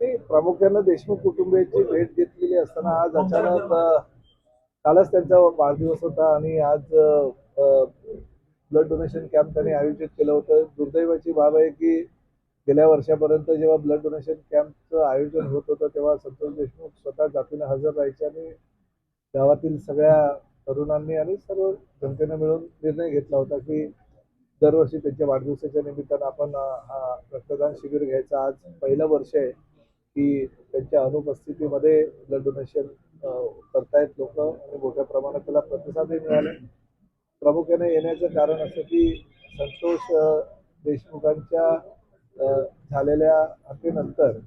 ते प्रामुख्यानं देशमुख कुटुंबियांची भेट घेतलेली असताना आज अचानक कालच त्यांचा वाढदिवस होता आणि आज ब्लड डोनेशन कॅम्प त्यांनी आयोजित केलं होतं. दुर्दैवाची बाब आहे की गेल्या वर्षापर्यंत जेव्हा ब्लड डोनेशन कॅम्पचं आयोजन होत होतं तेव्हा संतोष देशमुख स्वतः जातीनं हजर राहायचे आणि गावातील सगळ्या तरुणांनी आणि सर्व जनतेनं मिळून निर्णय घेतला होता की दरवर्षी त्यांच्या वाढदिवसाच्या निमित्तानं आपण हा रक्तदान शिबिर घ्यायचं आज पहिलं वर्ष आहे की त्यांच्या अनुपस्थितीमध्ये ब्लड डोनेशन करतायत लोक आणि मोठ्या प्रमाणात त्याला प्रतिसादही मिळाले. प्रामुख्याने येण्याचं कारण असं की संतोष देशमुखांच्या झालेल्या हत्येनंतर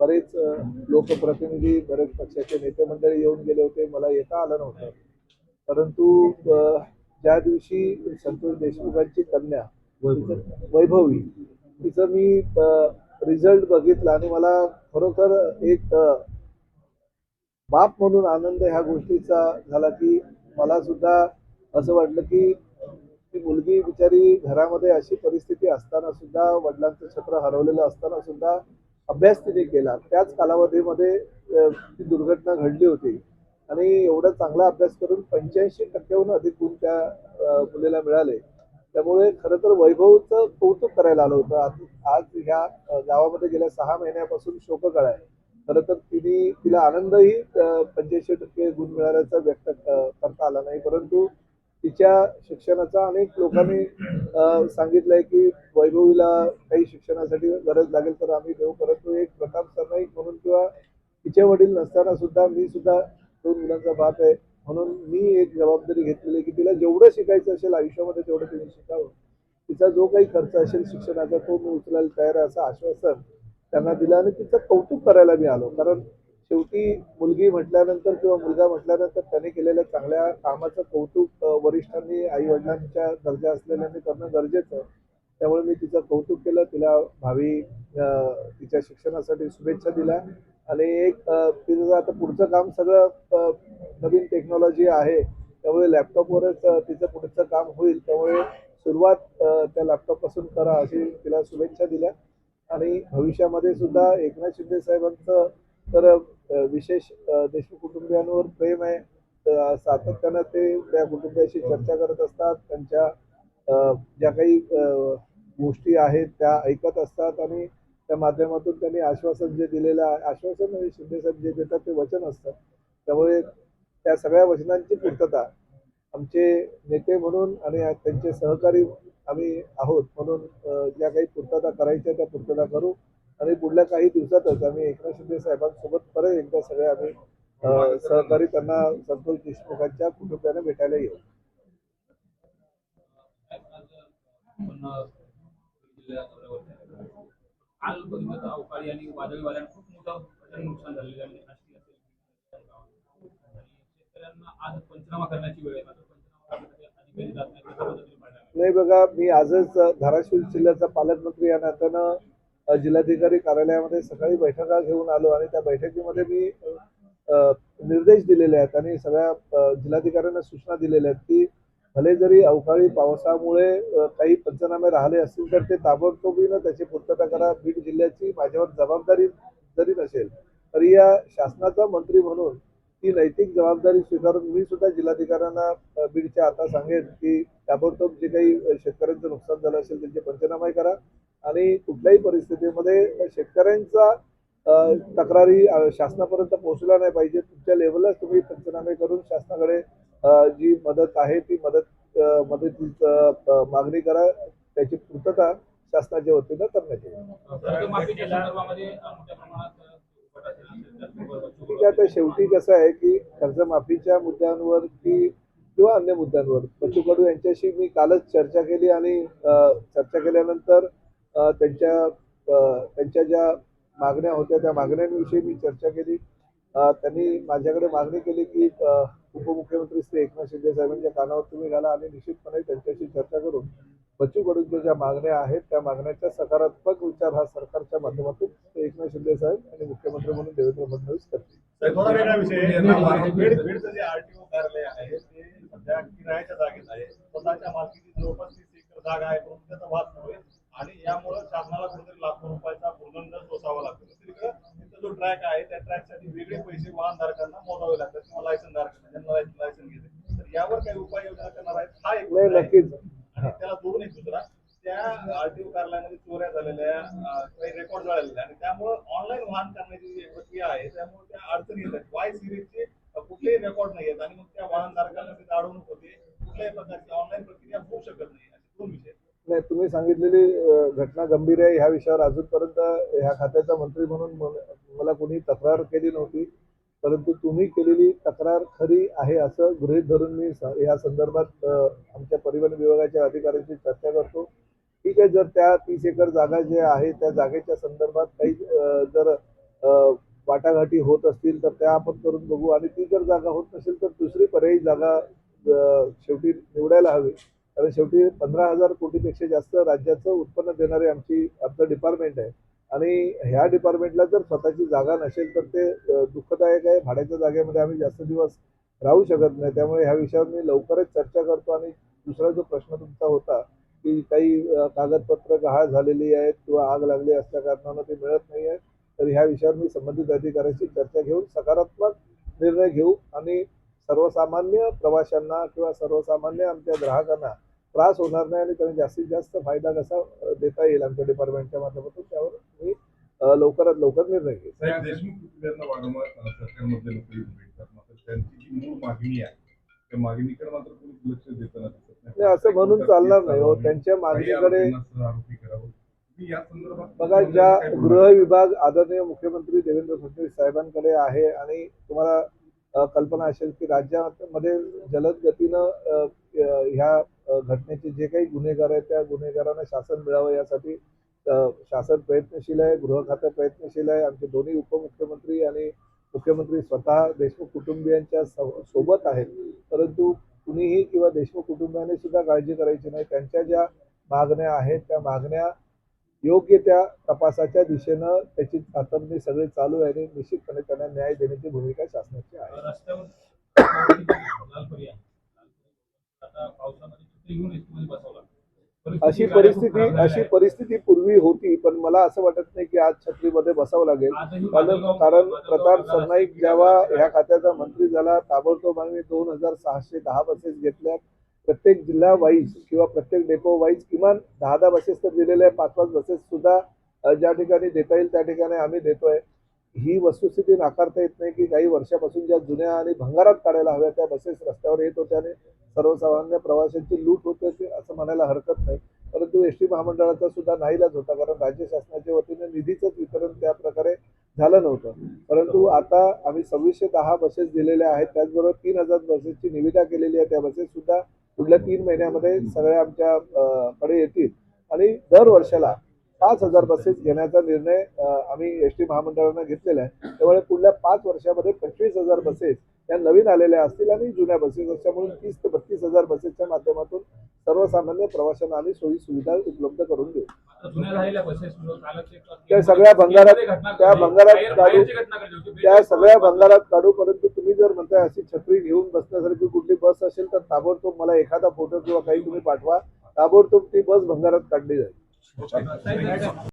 बरेच लोकप्रतिनिधी बरेच पक्षाचे नेते मंडळी येऊन गेले होते. मला येता आलं नव्हतं. परंतु ज्या दिवशी संतोष देशमुखांची कन्या वैभवी. तिचं मी रिझल्ट बघितला आणि मला खरोखर एक बाप म्हणून आनंद ह्या गोष्टीचा झाला की मला सुद्धा असं वाटलं की ती मुलगी बिचारी घरामध्ये अशी परिस्थिती असताना सुद्धा वडिलांचं छत्र हरवलेलं असताना सुद्धा अभ्यास तिने केला. त्याच कालावधीमध्ये ती दुर्घटना घडली होती. आणि एवढा चांगला अभ्यास करून पंच्याऐंशी टक्क्याहून अधिक गुण त्या मुलीला मिळाले. त्यामुळे खरं तर वैभवचं कौतुक करायला आलं होतं. आज आज ह्या गावामध्ये गेल्या सहा महिन्यापासून शोककळा आहे. खरं तर तिने तिला आनंदही पंच्याऐंशी टक्के गुण मिळाल्याचा व्यक्त करता आला नाही. परंतु तिच्या शिक्षणाचा अनेक लोकांनी सांगितलंय की वैभवीला काही शिक्षणासाठी गरज लागेल तर आम्ही देऊ. परंतु एक प्रताप सरनाईक म्हणून किंवा तिचे वडील नसताना सुद्धा मी सुद्धा दोन मुलांचा बाप आहे. म्हणून मी एक जबाबदारी घेतलेली आहे की तिला जेवढं शिकायचं असेल आयुष्यामध्ये तेवढं तिने शिकावं. तिचा जो काही खर्च असेल शिक्षणाचा तो मी उचलायला तयार आहे असं आश्वासन त्यांना दिलं आणि तिचं कौतुक करायला मी आलो. कारण शेवटी मुलगी म्हटल्यानंतर किंवा मुलगा म्हटल्यानंतर त्याने केलेल्या चांगल्या कामाचं कौतुक वरिष्ठांनी आई वडिलांच्या दर्जा असलेल्यांनी करणं गरजेचं आहे. त्यामुळे मी तिचं कौतुक केलं. तिला भावी तिच्या शिक्षणासाठी शुभेच्छा दिल्या. आणि एक तिचं आता पुढचं काम सगळं नवीन टेक्नॉलॉजी आहे. त्यामुळे लॅपटॉपवरच तिचं पुढचं काम होईल. त्यामुळे सुरुवात त्या लॅपटॉपपासून करा अशी तिला शुभेच्छा दिल्या. आणि भविष्यामध्ये सुद्धा एकनाथ शिंदे साहेबांचं तर विशेष देशमुख कुटुंबियांवर प्रेम आहे. सातत्यानं ते त्या कुटुंबियाशी चर्चा करत असतात. त्यांच्या ज्या काही गोष्टी आहेत त्या ऐकत असतात. आणि त्या माध्यमातून त्यांनी आश्वासन जे दिलेलं आहे आश्वासन म्हणजे शिंदेसाहेब जे देतात ते वचन असतं. त्यामुळे त्या सगळ्या वचनांची पूर्तता आमचे नेते म्हणून आणि त्यांचे सहकारी आम्ही आहोत म्हणून ज्या काही पूर्तता करायच्या त्या पूर्तता करू आणि पुढल्या काही दिवसातच आम्ही एकनाथ शिंदे साहेबांसोबत परत एकदा सगळे आम्ही सहकारी त्यांना संतोष देशमुखांच्या कुटुंबियांना भेटायला येऊ. काल बघितलं अवकाळी आणि वादळी वाऱ्यानं खूप मोठं नुकसान झालेलं आहे. नाशिक असेल शेतकऱ्यांना आज पंचनामा करण्याची वेळ आहे. मात्र पंचनामा करण्यासाठी अधिकारी जात नाही त्याचा बदल नाही बघा मी आजच धाराशिव जिल्ह्याचा पालकमंत्री या नात्यानं जिल्हाधिकारी कार्यालयामध्ये सकाळी बैठका घेऊन आलो आणि त्या बैठकीमध्ये मी निर्देश दिलेले आहेत आणि सगळ्या जिल्हाधिकाऱ्यांना सूचना दिलेल्या आहेत की भले जरी अवकाळी पावसामुळे काही पंचनामे राहिले असतील तर ते ताबडतोबीनं त्याची पूर्तता करा. बीड जिल्ह्याची माझ्यावर जबाबदारी जरी नसेल तरी या शासनाचा मंत्री म्हणून ती नैतिक जबाबदारी स्वीकारून मी सुद्धा जिल्हाधिकाऱ्यांना बीडच्या आता सांगेन की ताबडतोब जे काही शेतकऱ्यांचं नुकसान झालं असेल त्यांचे पंचनामे करा. आणि कुठल्याही परिस्थितीमध्ये शेतकऱ्यांचा तक्रारी शासनापर्यंत पोहोचल्या नाही पाहिजे तुमच्या लेवललाच तुम्ही पंचनामे करून शासनाकडे जी मदत आहे ती मदत अ, मागणी करा. त्याची पूर्तता शासनाच्या वतीनं करण्यात येईल. ठीक आहे. आता शेवटी कसं आहे की कर्जमाफीच्या मुद्द्यांवर की किंवा अन्य मुद्द्यांवर बच्चू कडू यांच्याशी मी कालच चर्चा केली आणि चर्चा केल्यानंतर त्यांच्या त्यांच्या ज्या मागण्या होत्या. त्या मागण्यांविषयी मी चर्चा केली. त्यांनी माझ्याकडे मागणी केली की उपमुख्यमंत्री श्री एकनाथ शिंदे साहेबांच्या कानावर तुम्ही घाला आणि निश्चितपणे त्यांच्याशी चर्चा करून बच्चू कडूंच्या ज्या मागण्या आहेत त्या मागण्याचा सकारात्मक विचार हा सरकारच्या माध्यमातून एकनाथ शिंदे साहेब आणि मुख्यमंत्री म्हणून देवेंद्र फडणवीस करतील तर थोडा वेगळा विषय आहे. बीड बीडचं जे आरटीओ कार्यालय आहे ते सध्या किरायाच्या जागेत आहे स्वतःच्या मालकीची जवळपास तीस एकर जागा आहे म्हणून त्याचा वाद सुरू आहे आणि यामुळे शासनाला कुठेतरी लाखो रुपयाचा भूर्दंड सोसावा लागतो दुसरीकडे तिथं जो ट्रॅक आहे त्या ट्रॅकसाठी वेगळे पैसे वाहनधारकांना मोजावे लागतात किंवा लायसन धारकांना ज्यांना लायसन घेते तर यावर काही उपाययोजना करणार आहेत? हा एक नाही मुद्दा आहे. नक्कीच. आणि त्याला जोडून एक दुसरा. त्या आरटीओ कार्यालयामध्ये चोऱ्या झालेल्या अं, काही रेकॉर्ड झालेले आणि त्यामुळे ऑनलाईन वाहन करण्याची जी प्रक्रिया आहे त्यामुळे त्या अडचणी येतात. वाय सिरीजचे कुठलेही रेकॉर्ड नाही आहेत आणि मग त्या वाहनधारकांना तिथे अडवणूक होते. कुठल्याही प्रकारची ऑनलाईन प्रक्रिया होऊ शकत नाही. असे दोन विषय आहेत. नाही तुम्ही सांगितलेली अ, घटना गंभीर आहे. ह्या विषयावर अजूनपर्यंत ह्या खात्याचा मंत्री म्हणून मला कोणी तक्रार केली नव्हती परंतु तुम्ही केलेली तक्रार खरी आहे असं गृहीत धरून मी या संदर्भात आमच्या परिवहन विभागाच्या अधिकाऱ्यांशी चर्चा करतो. ठीक आहे जर त्या तीस एकर जागा जे आहे त्या जागेच्या संदर्भात काही जर वाटाघाटी होत असतील तर त्या आपण करून बघू. आणि ती जर जागा होत नसेल तर दुसरी पर्यायी जागा शेवटी निवडायला हवी. कारण शेवटी पंधरा हजार कोटीपेक्षा जास्त राज्याचं उत्पन्न देणारे आमची आमचं डिपार्टमेंट आहे. आणि ह्या डिपार्टमेंटला जर स्वतःची जागा नसेल तर ते दुःखदायक आहे. भाड्याच्या जागेमध्ये आम्ही जास्त दिवस राहू शकत नाही. त्यामुळे ह्या विषयावर मी लवकरच चर्चा करतो आणि दुसरा जो प्रश्न तुमचा होता की काही कागदपत्र गहाळ झालेली आहेत किंवा आग लागली असल्या कारणानं ते मिळत नाही आहे तर ह्या विषयावर मी संबंधित अधिकाऱ्यांशी चर्चा घेऊन सकारात्मक निर्णय घेऊ. आणि सर्वसामान्य प्रवाशांना किंवा सर्वसामान्य आमच्या ग्राहकांना त्रास होणार नाही आणि त्यांना जास्तीत जास्त फायदा कसा देता येईल आमच्या डिपार्टमेंटच्या माध्यमातून त्यावर मी लवकरात लवकर निर्णय नाही, असं म्हणून चालणार नाही हो. त्यांच्या मागणीकडे बघा ज्या गृह विभाग आदरणीय मुख्यमंत्री देवेंद्र फडणवीस साहेबांकडे आहे आणि तुम्हाला कल्पना असेल की राज्यामध्ये जलद गतीनं ह्या घटनेचे जे काही गुन्हेगार आहेत त्या गुन्हेगारांना शासन मिळावं यासाठी शासन प्रयत्नशील आहे गृह खातं प्रयत्नशील आहे. आमचे दोन्ही उपमुख्यमंत्री आणि मुख्यमंत्री स्वतः देशमुख कुटुंबियांच्या सोबत आहेत. परंतु कुणीही किंवा देशमुख कुटुंबियांनी सुद्धा काळजी करायची नाही. त्यांच्या ज्या मागण्या आहेत त्या मागण्या योग्य त्या तपासाच्या दिशेनं त्याची तातडणी सगळी चालू आहे आणि निश्चितपणे त्यांना न्याय देण्याची भूमिका शासनाची आहे रस्त्यावर लाल पर्याय आता पावसामध्ये छत्री घेऊन एसटी मध्ये बसवला अशी परिस्थिती अशी. परिस्थिती पूर्वी होती पण मला असं वाटत नाही की आज छत्रीमध्ये बसावं लागेल. कारण प्रताप सरनाईक जेव्हा ह्या खात्याचा मंत्री झाला ताबडतोब आम्ही दोन हजार सहाशे दहा बसेस घेतल्या. प्रत्येक जिल्हा वाईज किंवा प्रत्येक डेपो वाईज किमान दहा दहा बसेस तर दिलेल्या पाच पाच बसेस सुद्धा ज्या ठिकाणी देता येईल त्या ठिकाणी आम्ही देतोय. ही वस्तुस्थिती नाकारता येत नाही की काही वर्षापासून ज्या जुन्या आणि भंगारात काढायला हव्या त्या बसेस रस्त्यावर येत होत्या आणि सर्वसामान्य प्रवाशांची लूट होत होती असं म्हणायला हरकत नाही. परंतु एस टी महामंडळाचा सुद्धा नाहीलाच होता कारण राज्य शासनाच्या वतीने निधीचंच वितरण त्या प्रकारे झालं नव्हतं. परंतु आता आम्ही सव्वीसशे दहा बसेस दिलेल्या आहेत त्याचबरोबर तीन हजार बसेसची निविदा केलेली आहे. त्या बसेस सुद्धा पुढल्या तीन महिन्यामध्ये सगळ्या आमच्याकडे येतील. आणि दर वर्षाला पाच हजार बसेस घेण्याचा निर्णय आम्ही एस टी महामंडळानं घेतलेला आहे. त्यामुळे पुढल्या पाच वर्षामध्ये पंचवीस हजार बसेस या नवीन आलेल्या असतील आणि जुन्या बसेस असल्यामुळे तीस ते बत्तीस हजार बसेसच्या माध्यमातून सर्वसामान्य प्रवाशांना आम्ही सोयी सुविधा उपलब्ध करून देऊ. त्या सगळ्या भंगारात- त्या. भंगारात काढू. त्या सगळ्या भंगारात काढू परंतु तुम्ही जर म्हणताय अशी छत्री घेऊन बसण्यासारखी कुठली बस असेल तर ताबडतोब मला एखादा फोटो किंवा काही तुम्ही पाठवा. ताबडतोब ती बस भंगारात काढली जाईल. साहेब,